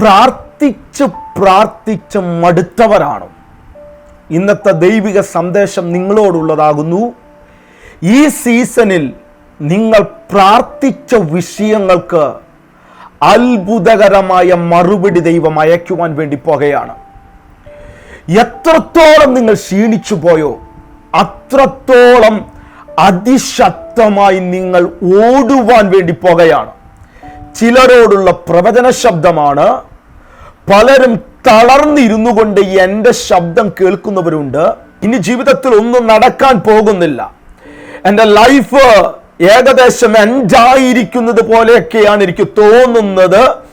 പ്രാർത്ഥിച്ച് പ്രാർത്ഥിച്ച് മടുത്തവരാണ്. ഇന്നത്തെ ദൈവിക സന്ദേശം നിങ്ങളോടുള്ളതാകുന്നു. ഈ സീസണിൽ നിങ്ങൾ പ്രാർത്ഥിച്ച വിഷയങ്ങൾക്ക് അത്ഭുതകരമായ മറുപടി ദൈവം അയക്കുവാൻ വേണ്ടി പോകുകയാണ്. എത്രത്തോളം നിങ്ങൾ ക്ഷീണിച്ചു പോയോ അത്രത്തോളം അതിശക്തമായി നിങ്ങൾ ഓടുവാൻ വേണ്ടി പോകുകയാണ്. ചിലരോടുള്ള പ്രവചന ശബ്ദമാണ്. പലരും തളർന്നിരുന്നു കൊണ്ട് എന്റെ ശബ്ദം കേൾക്കുന്നവരുണ്ട്. ഇനി ജീവിതത്തിൽ ഒന്നും നടക്കാൻ പോകുന്നില്ല. എന്റെ ലൈഫ് ഏകദേശം എൻഡായിരിക്കുന്നത് പോലെയൊക്കെയാണ് എനിക്ക് തോന്നുന്നത്.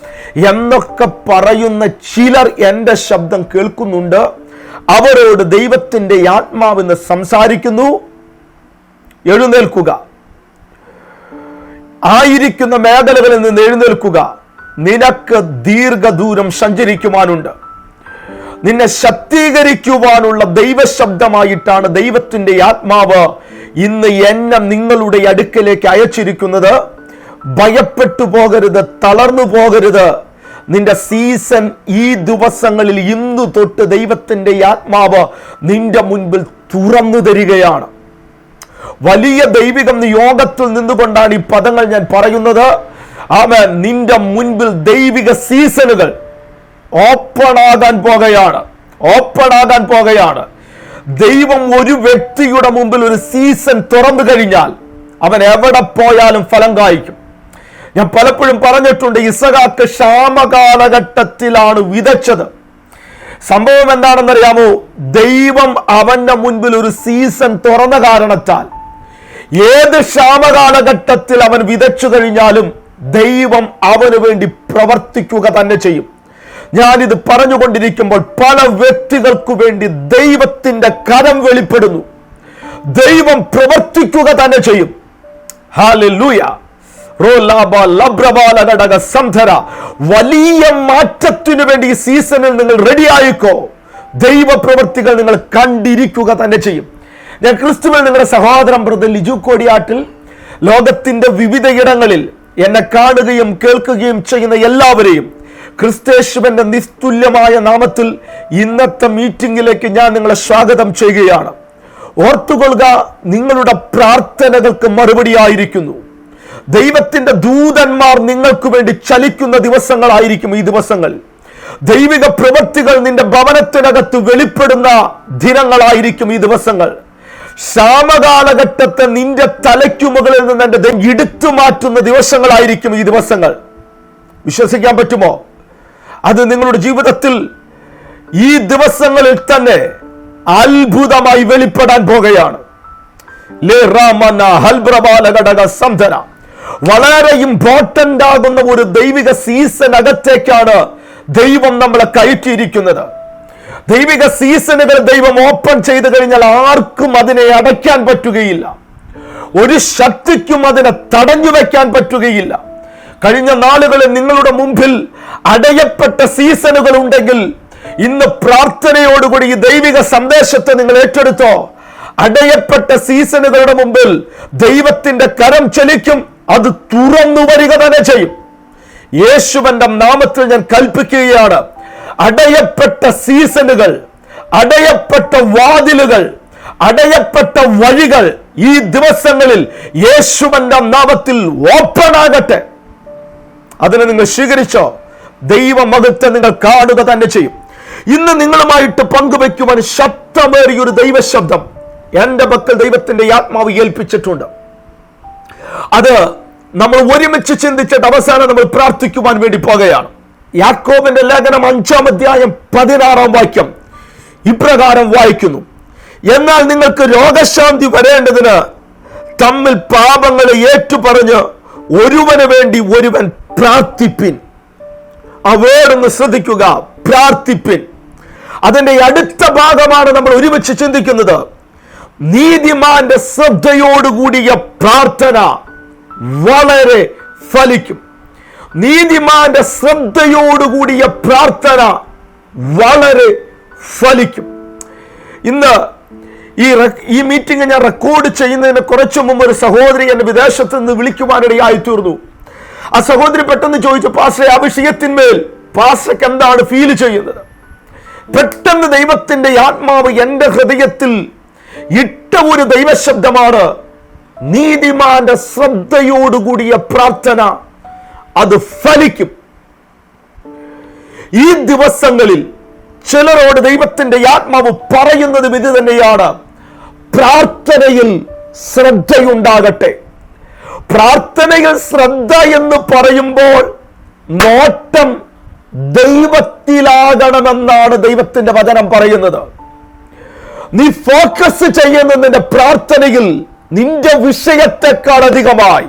എന്നൊക്കെ പറയുന്ന ചിലർ എന്റെ ശബ്ദം കേൾക്കുന്നുണ്ട്. അവരോട് ദൈവത്തിന്റെ ആത്മാവെന്ന് സംസാരിക്കുന്നു. എഴുന്നേൽക്കുക. ആയിരിക്കുന്ന മേഖലകളിൽ നിന്ന് എഴുന്നേൽക്കുക. നിനക്ക് ദീർഘദൂരം സഞ്ചരിക്കുവാനുണ്ട്. നിന്നെ ശക്തീകരിക്കുവാനുള്ള ദൈവശബ്ദമായിട്ടാണ് ദൈവത്തിന്റെ ആത്മാവ് ഇന്ന് എന്നെ നിങ്ങളുടെ അടുക്കലേക്ക് അയച്ചിരിക്കുന്നത്. ഭയപ്പെട്ടു പോകരുത് തളർന്നു പോകരുത്. നിന്റെ സീസൺ ഈ ദിവസങ്ങളിൽ ഇന്നു തൊട്ട് ദൈവത്തിന്റെ ആത്മാവ് നിന്റെ മുൻപിൽ തുറന്നു തരികയാണ്. വലിയ ദൈവിക നിയോഗത്തിൽ നിന്നുകൊണ്ടാണ് ഈ പദങ്ങൾ ഞാൻ പറയുന്നത്. അവൻ നിന്റെ മുൻപിൽ ദൈവിക സീസണുകൾ ഓപ്പൺ ആകാൻ പോകുകയാണ്. ഓപ്പൺ ആകാൻ പോകുകയാണ്. ദൈവം ഒരു വ്യക്തിയുടെ മുമ്പിൽ ഒരു സീസൺ തുറന്നു കഴിഞ്ഞാൽ അവൻ എവിടെ പോയാലും ഫലം കായ്ക്കും. ഞാൻ പലപ്പോഴും പറഞ്ഞിട്ടുണ്ട് ഇസഹാക്ക് ക്ഷാമകാലഘട്ടത്തിലാണ് വിതച്ചത്. സംഭവം എന്താണെന്നറിയാമോ? ദൈവം അവന്റെ മുൻപിൽ ഒരു സീസൺ തുറന്ന കാരണത്താൽ. ഏത് ക്ഷാമകാലഘട്ടത്തിൽ അവൻ വിതച്ചു കഴിഞ്ഞാലും ദൈവം അവന് വേണ്ടി പ്രവർത്തിക്കുക തന്നെ ചെയ്യും. ഞാനിത് പറഞ്ഞുകൊണ്ടിരിക്കുമ്പോൾ പല വ്യക്തികൾക്കു വേണ്ടി ദൈവത്തിന്റെ കരം വെളിപ്പെടുന്നു. ദൈവം പ്രവർത്തിക്കുക തന്നെ ചെയ്യും. ഹാലൂയ വലിയ മാറ്റത്തിനു വേണ്ടി ഈ സീസണിൽ നിങ്ങൾ റെഡി ആയിക്കോ? ദൈവപ്രവൃത്തികൾ നിങ്ങൾ കണ്ടിരിക്കുക തന്നെ ചെയ്യും. ഞാൻ ക്രിസ്തുവിൽ നിങ്ങളുടെ സഹോദരൻ ബ്രദർ ലിജു കോടിയാട്ടിൽ ലോകത്തിന്റെ വിവിധയിടങ്ങളിൽ എന്നെ കാണുകയും കേൾക്കുകയും ചെയ്യുന്ന എല്ലാവരെയും ക്രിസ്തേശുവന്റെ നിസ്തുല്യമായ നാമത്തിൽ ഇന്നത്തെ മീറ്റിംഗിലേക്ക് ഞാൻ നിങ്ങളെ സ്വാഗതം ചെയ്യുകയാണ്. ഓർത്തുകൊള്ളുക നിങ്ങളുടെ പ്രാർത്ഥനകൾക്ക് മറുപടിയായിരിക്കുന്നു ദൈവത്തിന്റെ ദൂതന്മാർ നിങ്ങൾക്ക് വേണ്ടി ചലിക്കുന്ന ദിവസങ്ങളായിരിക്കും ഈ ദിവസങ്ങൾ. ദൈവിക പ്രവൃത്തികൾ നിന്റെ ഭവനത്തിനകത്ത് വെളിപ്പെടുന്ന ദിനങ്ങളായിരിക്കും ഈ ദിവസങ്ങൾ. ക്ഷാമകാലഘട്ടത്തെ നിന്റെ തലയ്ക്കു മുകളിൽ നിന്ന് ദൈവം എടുത്തു മാറ്റുന്ന ദിവസങ്ങളായിരിക്കും ഈ ദിവസങ്ങൾ. വിശ്വസിക്കാൻ പറ്റുമോ? അത് നിങ്ങളുടെ ജീവിതത്തിൽ ഈ ദിവസങ്ങളിൽ തന്നെ അത്ഭുതമായി വെളിപ്പെടാൻ പോകുകയാണ്. ലേ രാമന ഹൽബ്രബാല ഘടക സംധന വളരെ ഇമ്പോർട്ടന്റ് ആകുന്ന ഒരു ദൈവിക സീസൺ അകത്തേക്കാണ് ദൈവം നമ്മളെ കയറ്റിയിരിക്കുന്നത്. ദൈവിക സീസണുകൾ ദൈവം ഓപ്പൺ ചെയ്തു കഴിഞ്ഞാൽ ആർക്കും അതിനെ അടയ്ക്കാൻ പറ്റുകയില്ല. ഒരു ശക്തിക്കും അതിനെ തടഞ്ഞു വെക്കാൻ പറ്റുകയില്ല. കഴിഞ്ഞ നാളുകളിൽ നിങ്ങളുടെ മുമ്പിൽ അടയപ്പെട്ട സീസണുകൾ ഉണ്ടെങ്കിൽ ഇന്ന് പ്രാർത്ഥനയോടുകൂടി ഈ ദൈവിക സന്ദേശത്തെ നിങ്ങൾ ഏറ്റെടുത്തോ. അടയപ്പെട്ട സീസണുകളുടെ മുമ്പിൽ ദൈവത്തിന്റെ കരം ചലിക്കും. അത് തുറന്നു വരിക തന്നെ ചെയ്യും. യേശുവന്റെ നാമത്തിൽ ഞാൻ കൽപ്പിക്കുകയാണ്. അടയപ്പെട്ട സീസണുകൾ അടയപ്പെട്ട വാതിലുകൾ അടയപ്പെട്ട വഴികൾ ഈ ദിവസങ്ങളിൽ യേശുവന്റെ നാമത്തിൽ ഓപ്പൺ ആകട്ടെ. അതിനെ നിങ്ങൾ സ്വീകരിച്ചോ? ദൈവമഹത്വം നിങ്ങൾ കാണുക തന്നെ ചെയ്യും. ഇന്ന് നിങ്ങളുമായിട്ട് പങ്കുവെക്കുവാൻ ശക്തമേറിയ ഒരു ദൈവശബ്ദം എന്റെ പക്കൽ ദൈവത്തിന്റെ ആത്മാവ് ഏൽപ്പിച്ചിട്ടുണ്ട്. അത് നമ്മൾ ഒരുമിച്ച് ചിന്തിച്ചിട്ട് അവസാനം നമ്മൾ പ്രാർത്ഥിക്കുവാൻ വേണ്ടി പോകുകയാണ്. യാക്കോബിന്റെ ലേഖനം അഞ്ചാം അധ്യായം പതിനാറാം വാക്യം ഇപ്രകാരം വായിക്കുന്നു. എന്നാൽ നിങ്ങൾക്ക് രോഗശാന്തി വരേണ്ടതിന് തമ്മിൽ പാപങ്ങളെ ഏറ്റുപറഞ്ഞ് ഒരുവന് വേണ്ടി ഒരുവൻ പ്രാർത്ഥിപ്പിൻ. അവേടൊന്ന് ശ്രദ്ധിക്കുക പ്രാർത്ഥിപ്പിൻ. അതിന്റെ അടുത്ത ഭാഗമാണ് നമ്മൾ ഒരുമിച്ച് ചിന്തിക്കുന്നത്. നീതിമാന്റെ ശ്രദ്ധയോടുകൂടിയ പ്രാർത്ഥന വളരെ ഫലിക്കും. നീതിമാന്റെ ശ്രദ്ധയോടുകൂടിയ പ്രാർത്ഥന വളരെ ഫലിക്കും. ഇന്ന് ഈ ഈ മീറ്റിംഗ് ഞാൻ റെക്കോർഡ് ചെയ്യുന്നതിന് കുറച്ചു മുമ്പ് ഒരു സഹോദരി എന്നെ വിദേശത്ത് നിന്ന് വിളിക്കുവാനിടയായി തീർന്നു ആ സഹോദരി പെട്ടെന്ന് ചോദിച്ചു പാസ്റ്റേ ആ വിഷയത്തിന്മേൽ പാസ്റ്റർക്ക് എന്താണ് ഫീൽ ചെയ്യുന്നത്? പെട്ടെന്ന് ദൈവത്തിന്റെ ആത്മാവ് എന്റെ ഹൃദയത്തിൽ ഇട്ട ഒരു ദൈവശബ്ദമാണ് നീതിമാന്റെ ശ്രദ്ധയോടുകൂടിയ പ്രാർത്ഥന. അത് ഫലിക്കും. ഈ ദിവസങ്ങളിൽ ചിലരോട് ദൈവത്തിന്റെ ആത്മാവ് പറയുന്നത് ഇത് തന്നെയാണ്. പ്രാർത്ഥനയിൽ ശ്രദ്ധയുണ്ടാകട്ടെ. പ്രാർത്ഥനയിൽ ശ്രദ്ധ എന്ന് പറയുമ്പോൾ നോട്ടം ദൈവത്തിലാകണമെന്നാണ് ദൈവത്തിന്റെ വചനം പറയുന്നത്. നീ ഫോക്കസ് ചെയ്യുന്ന നിന്റെ പ്രാർത്ഥനയിൽ നിന്റെ വിഷയത്തെക്കാൾ അധികമായി.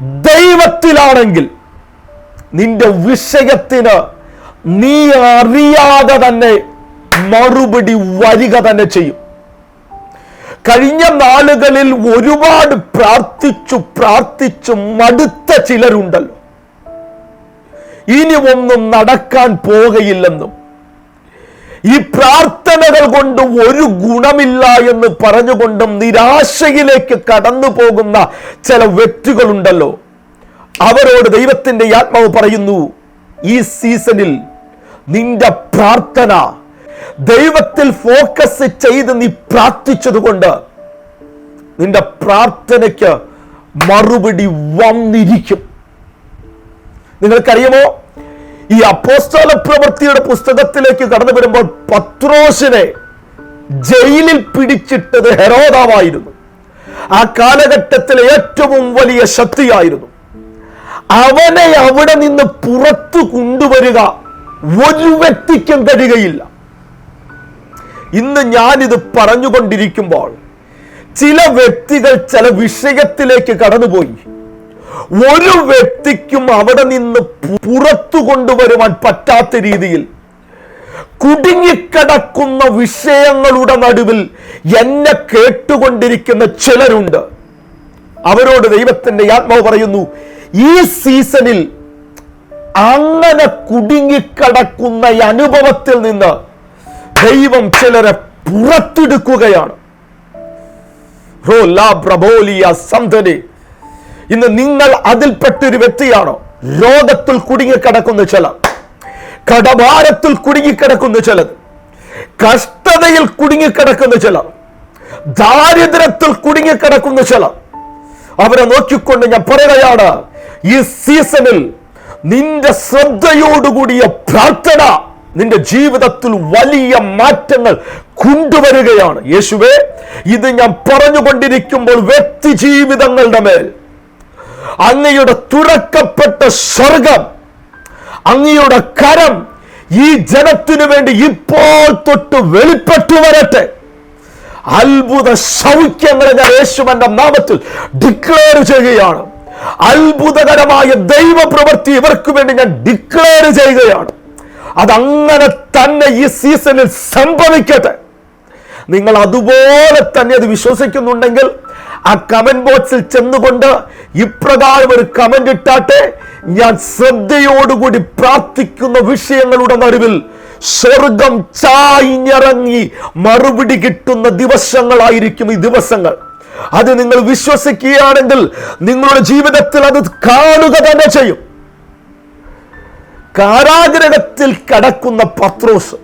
ദൈവത്തിലാണെങ്കിൽ നിന്റെ വിഷയത്തിന് നീ അറിയാതെ തന്നെ മറുപടി വരിക തന്നെ ചെയ്യും. കഴിഞ്ഞ നാളുകളിൽ ഒരുപാട് പ്രാർത്ഥിച്ചു പ്രാർത്ഥിച്ചു മടുത്ത ചിലരുണ്ടല്ലോ. ഇനി ഒന്നും നടക്കാൻ പോകയില്ലെന്നും. ഈ പ്രാർത്ഥനകൾ കൊണ്ട് ഒരു ഗുണമില്ല എന്ന് പറഞ്ഞുകൊണ്ടും നിരാശയിലേക്ക് കടന്നു പോകുന്ന ചില വ്യക്തികളുണ്ടല്ലോ. അവരോട് ദൈവത്തിന്റെ ആത്മാവ് പറയുന്നു ഈ സീസണിൽ നിന്റെ പ്രാർത്ഥന ദൈവത്തിൽ ഫോക്കസ് ചെയ്ത് നീ പ്രാർത്ഥിച്ചതുകൊണ്ട് നിന്റെ പ്രാർത്ഥനയ്ക്ക് മറുപടി വന്നിരിക്കും. നിങ്ങൾക്കറിയുമോ? ഈ അപ്പോസ്തല പ്രവൃത്തിയുടെ പുസ്തകത്തിലേക്ക് കടന്നു വരുമ്പോൾ പത്രോസിനെ ജയിലിൽ പിടിച്ചിട്ടത് ഹെറോദാവായിരുന്നു ആ കാലഘട്ടത്തിലെ ഏറ്റവും വലിയ ശക്തിയായിരുന്നു. അവനെ അവിടെ നിന്ന് പുറത്തു കൊണ്ടുവരിക ഒരു വ്യക്തിക്കും കഴിയുകയില്ല ഇന്ന് ഞാനിത് പറഞ്ഞുകൊണ്ടിരിക്കുമ്പോൾ ചില വ്യക്തികൾ ചില വിഷയത്തിലേക്ക് കടന്നുപോയി. ഒരു വ്യക്തിക്കും അവിടെ നിന്ന് പുറത്തു കൊണ്ടുവരുവാൻ പറ്റാത്ത രീതിയിൽ കുടുങ്ങിക്കിടക്കുന്ന വിഷയങ്ങളുടെ നടുവിൽ എന്നെ കേട്ടുകൊണ്ടിരിക്കുന്ന ചിലരുണ്ട്. അവരോട് ദൈവത്തിന്റെ ആത്മാവ് പറയുന്നു ഈ സീസണിൽ അങ്ങനെ കുടുങ്ങിക്കിടക്കുന്ന അനുഭവത്തിൽ നിന്ന് ദൈവം ചിലരെ പുറത്തെടുക്കുകയാണ്. ഹോ ലാ പ്രബോലിയ സന്തനെ ഇന്ന് നിങ്ങൾ അതിൽപ്പെട്ടൊരു വ്യക്തിയാണോ? രോഗത്തിൽ കുടുങ്ങിക്കിടക്കുന്ന ചിലർ. കടഭാരത്തിൽ കുടുങ്ങിക്കിടക്കുന്ന ചിലർ. കഷ്ടതയിൽ കുടുങ്ങിക്കിടക്കുന്ന ചിലർ. ദാരിദ്ര്യത്തിൽ കുടുങ്ങിക്കിടക്കുന്ന ചിലർ. അവരെ നോക്കിക്കൊണ്ട് ഞാൻ പറയുകയാണ് ഈ സീസണിൽ നിന്റെ ശ്രദ്ധയോടുകൂടിയ പ്രാർത്ഥന നിന്റെ ജീവിതത്തിൽ വലിയ മാറ്റങ്ങൾ കൊണ്ടുവരികയാണ്. യേശുവേ ഇത് ഞാൻ പറഞ്ഞുകൊണ്ടിരിക്കുമ്പോൾ വ്യക്തി ജീവിതങ്ങളുടെ മേൽ അങ്ങയുടെ തുറക്കപ്പെട്ട സ്വർഗം അങ്ങയുടെ കരം ഈ ജനത്തിനു വേണ്ടി ഇപ്പോൾ തൊട്ട് വെളിപ്പെട്ടു വരട്ടെ. അത്ഭുത സൗഖ്യങ്ങളെ ഞാൻ യേശുവന്റെ നാമത്തിൽ ഡിക്ലെയർ ചെയ്യുകയാണ്. അത്ഭുതകരമായ ദൈവ പ്രവൃത്തി ഇവർക്ക് വേണ്ടി ഞാൻ ഡിക്ലെയർ ചെയ്യുകയാണ്. അതങ്ങനെ തന്നെ ഈ സീസണിൽ സംഭവിക്കട്ടെ. നിങ്ങൾ അതുപോലെ തന്നെ അത് വിശ്വസിക്കുന്നുണ്ടെങ്കിൽ ആ കമന്റ് ബോക്സിൽ ചെന്നുകൊണ്ട് ഇപ്രകാരം ഒരു കമന്റ് ഇട്ടാട്ടെ ഞാൻ ശ്രദ്ധയോടുകൂടി പ്രാർത്ഥിക്കുന്ന വിഷയങ്ങളുടെ നടുവിൽ സ്വർഗം ചായിഞ്ഞിറങ്ങി മറുപടി കിട്ടുന്ന ദിവസങ്ങളായിരിക്കും ഈ ദിവസങ്ങൾ. അത് നിങ്ങൾ വിശ്വസിക്കുകയാണെങ്കിൽ നിങ്ങളുടെ ജീവിതത്തിൽ അത് കാണുക തന്നെ ചെയ്യും. കാരാഗ്രഹത്തിൽ കടക്കുന്ന പത്രോസ്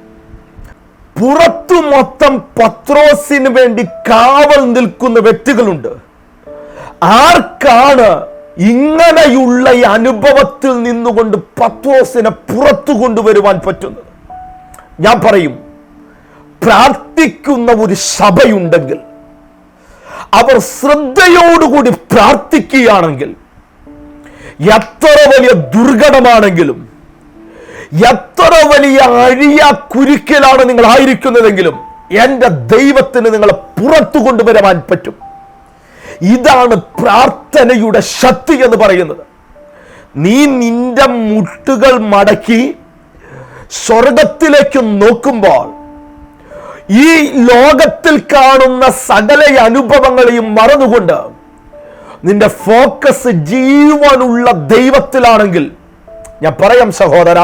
പുറത്തു മൊത്തം പത്രോസിന് വേണ്ടി കാവൽ നിൽക്കുന്ന വ്യക്തികളുണ്ട്. ആർക്കാണ് ഇങ്ങനെയുള്ള ഈ അനുഭവത്തിൽ നിന്നുകൊണ്ട് പത്രോസിനെ പുറത്തു കൊണ്ടുവരുവാൻ പറ്റുന്നത്? ഞാൻ പറയും പ്രാർത്ഥിക്കുന്ന ഒരു സഭയുണ്ടെങ്കിൽ അവർ ശ്രദ്ധയോടുകൂടി പ്രാർത്ഥിക്കുകയാണെങ്കിൽ എത്ര വലിയ ദുർഘടമാണെങ്കിലും എത്ര വലിയ അഴിയ കുരുക്കലാണ് നിങ്ങൾ ആയിരിക്കുന്നതെങ്കിലും എന്റെ ദൈവത്തിന് നിങ്ങളെ പുറത്തു കൊണ്ടുവരാൻ പറ്റും. ഇതാണ് പ്രാർത്ഥനയുടെ ശക്തി എന്ന് പറയുന്നത്. നീ നിന്റെ മുട്ടുകൾ മടക്കി സ്വർഗത്തിലേക്ക് നോക്കുമ്പോൾ ഈ ലോകത്തിൽ കാണുന്ന സകല അനുഭവങ്ങളെയും മറന്നുകൊണ്ട് നിന്റെ ഫോക്കസ് ജീവനുള്ള ദൈവത്തിലാണെങ്കിൽ ഞാൻ പറയാം സഹോദര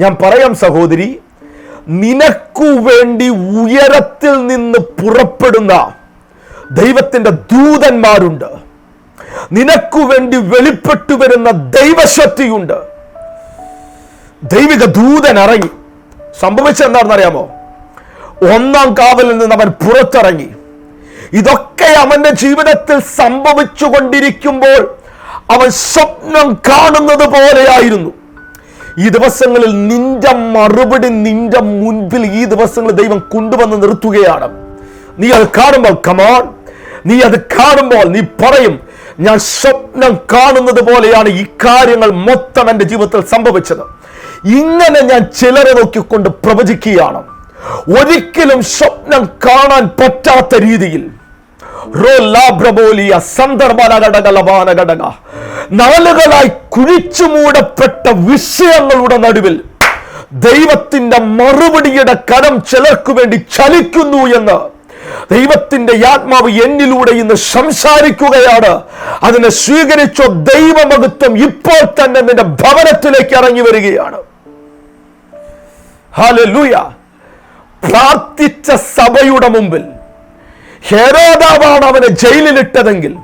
ഞാൻ പറയാം സഹോദരി നിനക്കു വേണ്ടി ഉയരത്തിൽ നിന്ന് പുറപ്പെടുന്ന ദൈവത്തിന്റെ ദൂതന്മാരുണ്ട്. നിനക്കു വേണ്ടി വെളിപ്പെട്ടു വരുന്ന ദൈവശക്തിയുണ്ട്. ദൈവിക ദൂതൻ ഇറങ്ങി സംഭവിച്ചെന്താണെന്നറിയാമോ ഒന്നാം കാവലിൽ നിന്ന് അവൻ പുറത്തിറങ്ങി. ഇതൊക്കെ അവന്റെ ജീവിതത്തിൽ സംഭവിച്ചു കൊണ്ടിരിക്കുമ്പോൾ അവൻ സ്വപ്നം കാണുന്നത് പോലെയായിരുന്നു. ഈ ദിവസങ്ങളിൽ നിന്റെ മറുപടി നിന്റെ മുൻപിൽ ഈ ദിവസങ്ങളിൽ ദൈവം കൊണ്ടുവന്ന് നിർത്തുകയാണ്. നീ അത് കാണുമ്പോൾ കമാൺ നീ അത് കാണുമ്പോൾ നീ പറയും ഞാൻ സ്വപ്നം കാണുന്നത് പോലെയാണ് ഇക്കാര്യങ്ങൾ മൊത്തം എന്റെ ജീവിതത്തിൽ സംഭവിച്ചത്. ഇങ്ങനെ ഞാൻ ചിലരെ നോക്കിക്കൊണ്ട് പ്രവചിക്കുകയാണ്. ഒരിക്കലും സ്വപ്നം കാണാൻ പറ്റാത്ത രീതിയിൽ റോലാബ്രബോലിയ സന്ദർഭനഘടകലപാനഘടക നാലുകളായി കുഴിച്ചു മൂടപ്പെട്ട വിഷയങ്ങളുടെ നടുവിൽ ദൈവത്തിന്റെ മറുപടിയുടെ കരം ചിലർക്കു വേണ്ടി ചലിക്കുന്നു എന്ന് ദൈവത്തിന്റെ ആത്മാവ് എന്നിലൂടെ ഇന്ന് സംസാരിക്കുകയാണ്. അതിനെ സ്വീകരിച്ചോ ദൈവമഹത്വം ഇപ്പോൾ തന്നെ നിന്റെ ഭവനത്തിലേക്ക് ഇറങ്ങി വരികയാണ്. ഹാലൂയ പ്രാർത്ഥിച്ച സഭയുടെ മുമ്പിൽ ഹേരോദാവാണ് അവനെ ജയിലിലിട്ടതെങ്കിൽ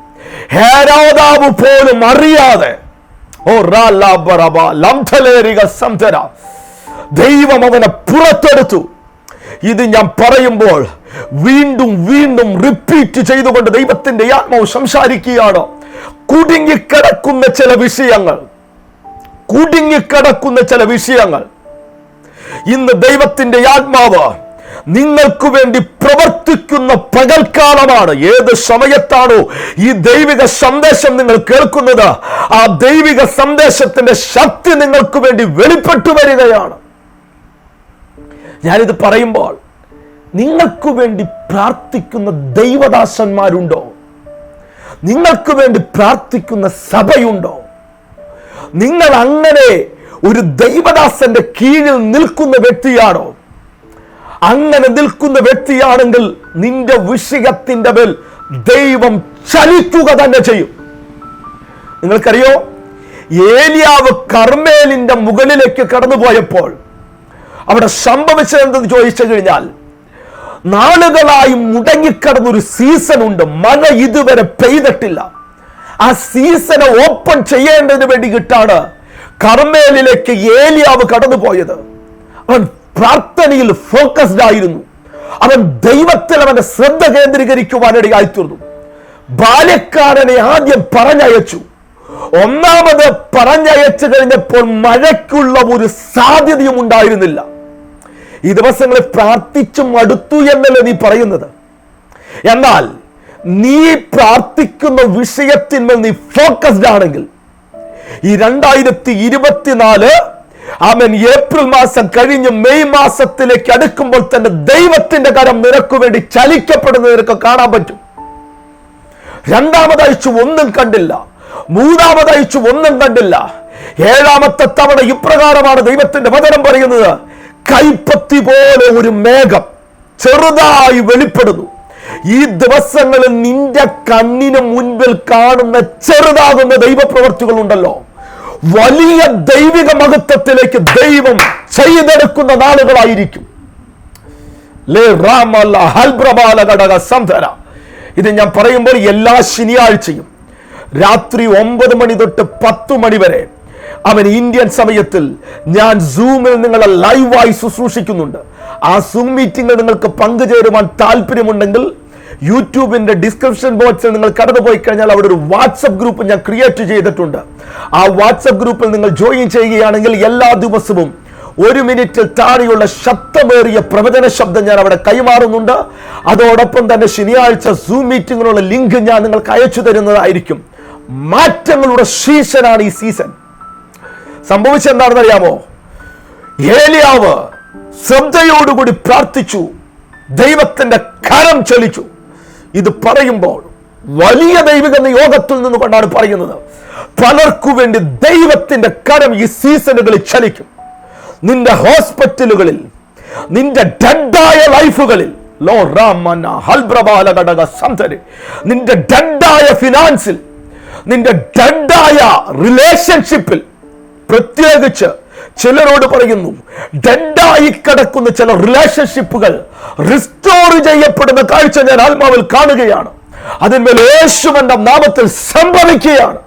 ഹേരോദാവ് പോലും അറിയാതെ ഓ ദൈവം അവനെ പുറത്തെടുത്തു. ഇത് ഞാൻ പറയുമ്പോൾ വീണ്ടും വീണ്ടും റിപ്പീറ്റ് ചെയ്തുകൊണ്ട് ദൈവത്തിന്റെ ആത്മാവ് സംസാരിക്കുകയാണ്. കുടുങ്ങിക്കിടക്കുന്ന ചില വിഷയങ്ങൾ കുടുങ്ങിക്കിടക്കുന്ന ചില വിഷയങ്ങൾ. ഇന്ന് ദൈവത്തിന്റെ ആത്മാവ് നിങ്ങൾക്ക് വേണ്ടി പ്രവർത്തിക്കുന്ന പകൽക്കാലമാണ്. ഏത് സമയത്താണോ ഈ ദൈവിക സന്ദേശം നിങ്ങൾ കേൾക്കുന്നത്? ആ ദൈവിക സന്ദേശത്തിന്റെ ശക്തി നിങ്ങൾക്ക് വേണ്ടി വെളിപ്പെട്ടു വരികയാണ്. ഞാനിത് പറയുമ്പോൾ നിങ്ങൾക്ക് വേണ്ടി പ്രാർത്ഥിക്കുന്ന ദൈവദാസന്മാരുണ്ടോ? നിങ്ങൾക്ക് വേണ്ടി പ്രാർത്ഥിക്കുന്ന സഭയുണ്ടോ? നിങ്ങൾ അങ്ങനെ ഒരു ദൈവദാസന്റെ കീഴിൽ നിൽക്കുന്ന വ്യക്തിയാണോ? അങ്ങനെ നിൽക്കുന്ന വ്യക്തിയാണെങ്കിൽ നിന്റെ വിഷയത്തിന്റെ മേൽ ദൈവം ചലിക്കുക തന്നെ ചെയ്യും. നിങ്ങൾക്കറിയോ? ഏലിയാവ് കർമ്മേലിന്റെ മുകളിലേക്ക് കടന്നുപോയപ്പോൾ അവിടെ സംഭവിച്ചത് എന്തെന്ന് ചോദിച്ചു കഴിഞ്ഞാൽ നാളുകളായി മുടങ്ങിക്കടന്നൊരു സീസൺ ഉണ്ട്. മഴ ഇതുവരെ പെയ്തിട്ടില്ല. ആ സീസണെ ഓപ്പൺ ചെയ്യേണ്ടതിന് വേണ്ടിയിട്ടാണ് കർമ്മേലിലേക്ക് ഏലിയാവ് കടന്നുപോയത്. അവൻ പ്രാർത്ഥനയിൽ ഫോക്കസ്ഡ് ആയിരുന്നു. അവൻ ദൈവത്തിൽ അവന്റെ ശ്രദ്ധ കേന്ദ്രീകരിക്കുവാനിടയായി തീർന്നു. ബാല്യക്കാരനെ ആദ്യം പറഞ്ഞയച്ചു. ഒന്നാമത് പറഞ്ഞയച്ചു കഴിഞ്ഞപ്പോൾ മഴയ്ക്കുള്ള ഒരു സാധ്യതയും ഉണ്ടായിരുന്നില്ല. ഈ ദിവസങ്ങളെ പ്രാർത്ഥിച്ചു മടുത്തു എന്നല്ലേ നീ പറയുന്നത്? എന്നാൽ നീ പ്രാർത്ഥിക്കുന്ന വിഷയത്തിന്മേൽ നീ ഫോക്കസ്ഡ് ആണെങ്കിൽ ഈ രണ്ടായിരത്തി ഇരുപത്തിനാല് അവൻ ഏപ്രിൽ മാസം കഴിഞ്ഞ് മെയ് മാസത്തിലേക്ക് അടുക്കുമ്പോൾ തന്നെ ദൈവത്തിന്റെ കരം നിനക്ക് വേണ്ടി ചലിക്കപ്പെടുന്നത് നിനക്ക് കാണാൻ പറ്റും. രണ്ടാമതയച്ചു ഒന്നും കണ്ടില്ല. മൂന്നാമതയച്ചു ഒന്നും കണ്ടില്ല. ഏഴാമത്തെ തവണ ഇപ്രകാരമാണ് ദൈവത്തിന്റെ വചനം പറയുന്നത്. കൈപ്പത്തി പോലെ ഒരു മേഘം ചെറുതായി വെളിപ്പെടുന്നു. ഈ ദിവസങ്ങളിൽ നിന്റെ കണ്ണിന് മുൻപിൽ കാണുന്ന ചെറുതാകുന്ന ദൈവപ്രവർത്തികൾ ഉണ്ടല്ലോ വലിയ ദൈവിക മഹത്വത്തിലേക്ക് ദൈവം ചെയ്തെടുക്കുന്ന നാളുകളായിരിക്കും. ഇത് ഞാൻ പറയുമ്പോൾ എല്ലാ ശനിയാഴ്ചയും രാത്രി ഒമ്പത് മണി തൊട്ട് പത്ത് മണി വരെ അവൻ ഇന്ത്യൻ സമയത്തിൽ ഞാൻ സൂമിൽ നിങ്ങളെ ലൈവായി ശുശ്രൂഷിക്കുന്നുണ്ട്. ആ സൂം മീറ്റിംഗിൽ നിങ്ങൾക്ക് പങ്കുചേരുവാൻ താല്പര്യമുണ്ടെങ്കിൽ യൂട്യൂബിന്റെ ഡിസ്ക്രിപ്ഷൻ ബോക്സിൽ നിങ്ങൾ കടന്നുപോയി കഴിഞ്ഞാൽ അവിടെ ഒരു വാട്സപ്പ് ഗ്രൂപ്പ് ഞാൻ ക്രിയേറ്റ് ചെയ്തിട്ടുണ്ട്. ആ വാട്സപ്പ് ഗ്രൂപ്പിൽ നിങ്ങൾ ജോയിൻ ചെയ്യുകയാണെങ്കിൽ എല്ലാ ദിവസവും ഒരു മിനിറ്റിൽ താഴെയുള്ള ശബ്ദമേറിയ പ്രവചന ശബ്ദം ഞാൻ അവിടെ കൈമാറുന്നുണ്ട്. അതോടൊപ്പം തന്നെ ശനിയാഴ്ച സൂം മീറ്റിങ്ങിനുള്ള ലിങ്ക് ഞാൻ നിങ്ങൾക്ക് അയച്ചു തരുന്നതായിരിക്കും. മാറ്റങ്ങളുടെ സീസണാണ് ഈ സീസൺ സംഭവിച്ചെന്താണെന്ന് അറിയാമോ? ഏലിയാവ് ശ്രദ്ധയോടുകൂടി പ്രാർത്ഥിച്ചു. ദൈവത്തിന്റെ കരം ചലിച്ചു ഇത് പറയുമ്പോൾ വലിയ ദൈവിക നിയോഗത്തിൽ നിന്നുകൊണ്ടാണ് പറയുന്നത്. പലർക്കു വേണ്ടി ദൈവത്തിന്റെ കരം ഈ സീസണുകളിൽ ചലിക്കും. നിന്റെ ഹോസ്പിറ്റലുകളിൽ നിന്റെ ഡെഡായ ലൈഫുകളിൽ ലോ റാമന ഹൽബ്രബാല ഘടക സന്ധര് നിന്റെ ഡെഡായ ഫിനാൻസിൽ നിന്റെ ഡെഡായ റിലേഷൻഷിപ്പിൽ പ്രത്യേകിച്ച് ചിലരോട് പറയുന്നു ഡെഡായി കിടക്കുന്ന ചില റിലേഷൻഷിപ്പുകൾ റിസ്റ്റോർ ചെയ്യപ്പെടുന്ന കാഴ്ച ഞാൻ ആത്മാവിൽ കാണുകയാണ്. അതിന്മേൽ യേശുവന്റെ നാമത്തിൽ സംഭവിക്കുകയാണ്.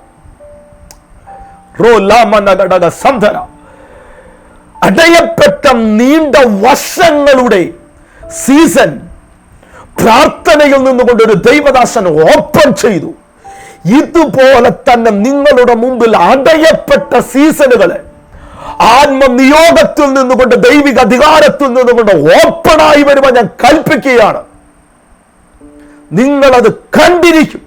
അടയപ്പെട്ട നീണ്ട വർഷങ്ങളുടെ സീസൺ പ്രാർത്ഥനയിൽ നിന്നുകൊണ്ട് ഒരു ദൈവദാസൻ ഓപ്പൺ ചെയ്തു. ഇതുപോലെ തന്നെ നിങ്ങളുടെ മുമ്പിൽ അടയപ്പെട്ട സീസണുകളെ ആത്മനിയോഗത്തിൽ നിന്നുകൊണ്ട് ദൈവിക അധികാരത്തിൽ നിന്നുകൊണ്ട് ഓപ്പണായി വരുവാൻ ഞാൻ കൽപ്പിക്കുകയാണ്. നിങ്ങളത് കണ്ടിരിക്കും.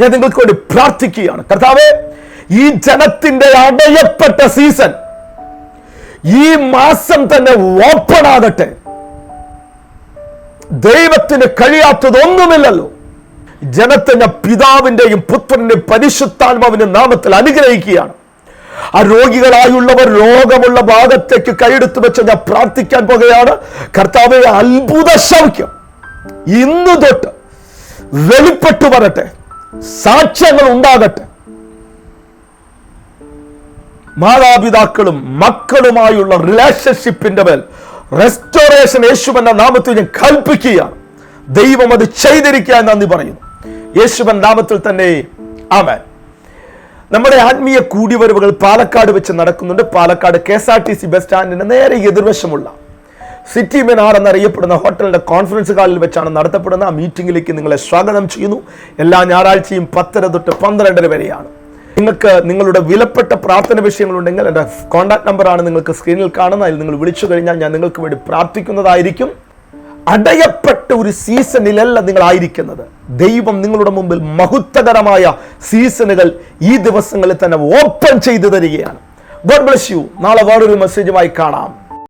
ഞാൻ നിങ്ങൾക്ക് വേണ്ടി പ്രാർത്ഥിക്കുകയാണ്. കർത്താവ് ഈ ജനത്തിന്റെ അടയപ്പെട്ട സീസൺ ഈ മാസം തന്നെ ഓപ്പൺ ആകട്ടെ ദൈവത്തിന് കഴിയാത്തതൊന്നുമില്ലല്ലോ. ജനത്തെ പിതാവിന്റെയും പുത്രന്റെയും പരിശുദ്ധാത്മാവിന്റെ നാമത്തിൽ അനുഗ്രഹിക്കുകയാണ്. ആ രോഗികളായുള്ളവർ രോഗമുള്ള ഭാഗത്തേക്ക് കൈയെടുത്ത് വെച്ച് ഞാൻ പ്രാർത്ഥിക്കാൻ പോകുകയാണ്. കർത്താവെ അത്ഭുത സൗഖ്യം ഇന്ന് തൊട്ട് വെളിപ്പെട്ടു വരട്ടെ. സാക്ഷ്യങ്ങൾ ഉണ്ടാകട്ടെ. മാതാപിതാക്കളും മക്കളുമായുള്ള റിലേഷൻഷിപ്പിന്റെ മേൽ റെസ്റ്റോറേഷൻ യേശുവന്റെ നാമത്തിൽ ഞാൻ കൽപ്പിക്കുകയാണ്. ദൈവം അത് ചെയ്തിരിക്കാൻ നന്ദി പറയുന്നു യേശുവൻ നാമത്തിൽ തന്നെ. ആമേൻ. നമ്മുടെ ആത്മീയ കൂടിവരവുകൾ പാലക്കാട് വെച്ച് നടക്കുന്നുണ്ട്. Palakkad K S R T C bus സ്റ്റാൻഡിന് നേരെ എതിർവശമുള്ള സിറ്റി മെനാർ എന്നറിയപ്പെടുന്ന ഹോട്ടലിന്റെ കോൺഫറൻസ് ഹാളിൽ വെച്ചാണ് നടത്തപ്പെടുന്ന ആ മീറ്റിംഗിലേക്ക് നിങ്ങളെ സ്വാഗതം ചെയ്യുന്നു. എല്ലാ ഞായറാഴ്ചയും പത്തര തൊട്ട് പന്ത്രണ്ടര വരെയാണ്. നിങ്ങൾക്ക് നിങ്ങളുടെ വിലപ്പെട്ട പ്രാർത്ഥന വിഷയങ്ങളുണ്ടെങ്കിൽ എന്റെ കോൺടാക്ട് നമ്പറാണ് നിങ്ങൾക്ക് സ്ക്രീനിൽ കാണുന്നത്. അതിൽ നിങ്ങൾ വിളിച്ചു കഴിഞ്ഞാൽ ഞാൻ നിങ്ങൾക്ക് വേണ്ടി പ്രാർത്ഥിക്കുന്നതായിരിക്കും. അടയപ്പെട്ട ഒരു സീസണിലല്ല നിങ്ങൾ ആയിരിക്കുന്നത് ദൈവം നിങ്ങളുടെ മുമ്പിൽ മഹത്വകരമായ സീസണുകൾ ഈ ദിവസങ്ങളിൽ തന്നെ ഓപ്പൺ ചെയ്തു തരികയാണ്. ഗോഡ് ബ്ലസ് യു നാളെ വേറൊരു മെസ്സേജുമായി കാണാം.